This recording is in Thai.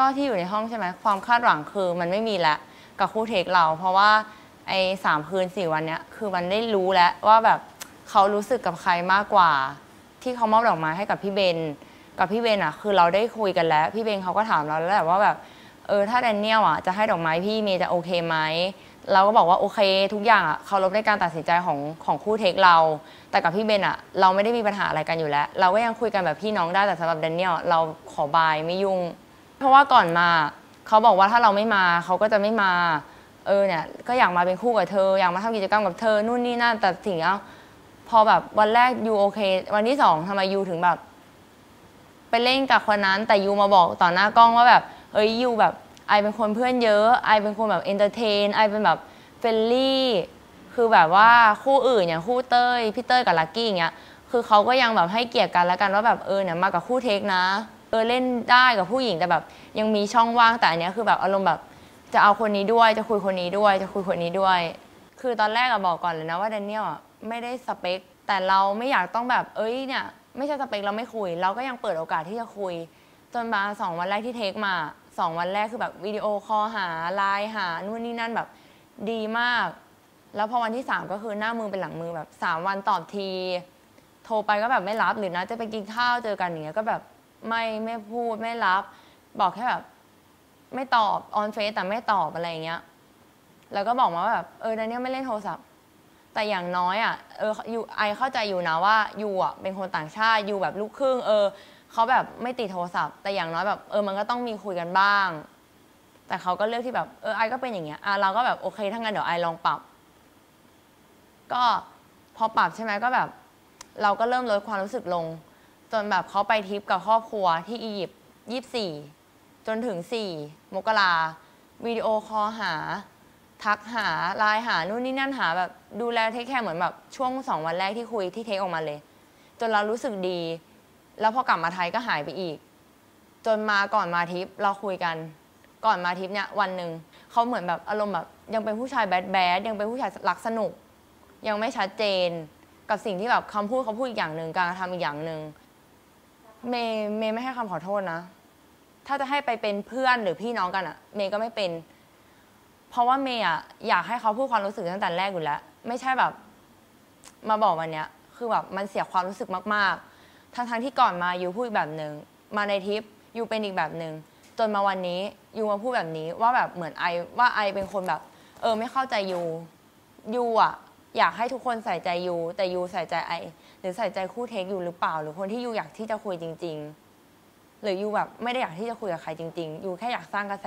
ก็ที่อยู่ในห้องใช่ไหมความคาดหวังคือมันไม่มีแล้วกับคู่เทคเรา เพราะว่าไอ้สามคืนสี่วันเนี้ยคือมันได้รู้แล้วว่าแบบเขารู้สึกกับใครมากกว่า ที่เขามอบดอกไม้ให้กับพี่เบน กับพี่เบนอะคือเราได้คุยกันแล้ว พี่เบนเขาก็ถามเราแล้วแหละว่าแบบเออถ้าแดนเนียลอะจะให้ดอกไม้พี่เมย์จะโอเคไหมเราก็บอกว่าโอเค ทุกอย่างอะเคารพในการตัดสินใจของของคู่เทคเรา แต่กับพี่เบนอะเราไม่ได้มีปัญหาอะไรกันอยู่แล้ว เราก็ยังคุยกันแบบพี่น้องได้แต่สำหรับแดนเนียลเราขอบายไม่ยุ่ง เพราะว่าก่อนมาเขาบอกว่าถ้าเราไม่มาเขาก็จะไม่มา เออเนี่ยก็อยากมาเป็นคู่กับเธอ อยากมาทำกิจกรรมกับเธอนู่นนี่นั่นแต่สิ่งเนี้ยพอแบบวันแรกยูโอเค วันที่สองทำไมยูถึงแบบ ไปเล่นกับคนนั้น แต่ยูมาบอกต่อหน้ากล้องว่าแบบเอ้ยยูแบบไอเป็นคนเพื่อนเยอะไอเป็นคนแบบเอนเตอร์เทนไอเป็นแบบเฟลลี่คือแบบว่าคู่อื่นอย่างคู่เต้ยพี่เต้ยกับลักกี้อย่างเงี้ยคือเขาก็ยังแบบให้เกียรติกันแล้วกันว่าแบบเออเนี่ยมากับคู่เทคนะ เออเล่นได้กับผู้หญิงแต่แบบ ยังมีช่องว่างแต่อันเนี้ยคือแบบอารมณ์แบบจะเอาคนนี้ด้วยจะคุยคนนี้ด้วย จะคุยคนนี้ด้วย คือตอนแรกอะบอกก่อนเลยนะว่าแดเนียลอะไม่ได้สเปค แต่เราไม่อยากต้องแบบ เอ้ยเนี่ยไม่ใช่สเปคเราไม่คุย เราก็ยังเปิดโอกาสที่จะคุย จนมาสองวันแรกที่เทคมาสองวันแรกคือแบบวิดีโอคอลหาไลน์หานู่นนี่นั่นแบบดีมาก แล้วพอวันที่สามก็คือหน้ามือเป็นหลังมือแบบสามวันตอบที โทรไปก็แบบไม่รับหรือนะจะไปกินข้าวเจอกันอย่างเงี้ยก็แบบ ไม่ไม่พูดไม่รับ บอกแค่แบบ ไม่ตอบออนเฟซแต่ไม่ตอบอะไรเงี้ย แล้วก็บอกมาว่าแบบเออแดเนียลไม่เล่นโทรศัพท์ แต่อย่างน้อยอะเออยูไอเข้าใจอยู่นะว่ายูอะเป็นคนต่างชาติยูแบบลูกครึ่ง เออเขาแบบไม่ติดโทรศัพท์ แต่อย่างน้อยแบบเออมันก็ต้องมีคุยกันบ้าง แต่เขาก็เลือกที่แบบเออไอก็เป็นอย่างเงี้ยอะเราก็แบบโอเคถ้างั้นเดี๋ยวไอลองปรับ ก็พอปรับใช่ไหมก็แบบ เราก็เริ่มลดความรู้สึกลง จนแบบเขาไปทริปกับครอบครัวที่อียิปต์ยี่สี่จนถึงสี่มกราวิดีโอคอลหา ทักหาไลน์หานู่นนี่นั่นหาแบบดูแลเทคแคร์เหมือนแบบช่วงสองวันแรกที่คุยที่เทคออกมาเลย จนเรารู้สึกดี แล้วพอกลับมาไทยก็หายไปอีก จนมาก่อนมาทริปเราคุยกัน ก่อนมาทริปเนี่ยวันหนึ่งเขาเหมือนแบบอารมณ์แบบยังเป็นผู้ชายแบดแบดยังเป็นผู้ชายรักสนุก ยังไม่ชัดเจน กับสิ่งที่แบบคำพูดเขาพูดอีกอย่างหนึ่งการกระทำอีกอย่างหนึ่ง เมย์เมย์ไม่ให้คำขอโทษนะ ถ้าจะให้ไปเป็นเพื่อนหรือพี่น้องกันอะเมย์ก็ไม่เป็น เพราะว่าเมย์อะอยากให้เขาพูดความรู้สึกตั้งแต่แรกอยู่แล้ว ไม่ใช่แบบ มาบอกวันเนี้ย คือแบบมันเสียความรู้สึกมากๆ ทั้งๆที่ก่อนมายูพูดแบบหนึ่งมาในทริปยูเป็นอีกแบบหนึ่งจนมาวันนี้ยูมาพูดแบบนี้ว่าแบบเหมือนไอว่าไอเป็นคนแบบ เออไม่เข้าใจยูยูอะ อยากให้ทุกคนใส่ใจยูแต่ยูใส่ใจไอหรือใส่ใจคู่เทคอยู่หรือเปล่า หรือคนที่ยูอยากที่จะคุยจริง ๆ หรือยูแบบไม่ได้อยากที่จะคุยกับใครจริง ๆยูแค่อยากสร้างกระแส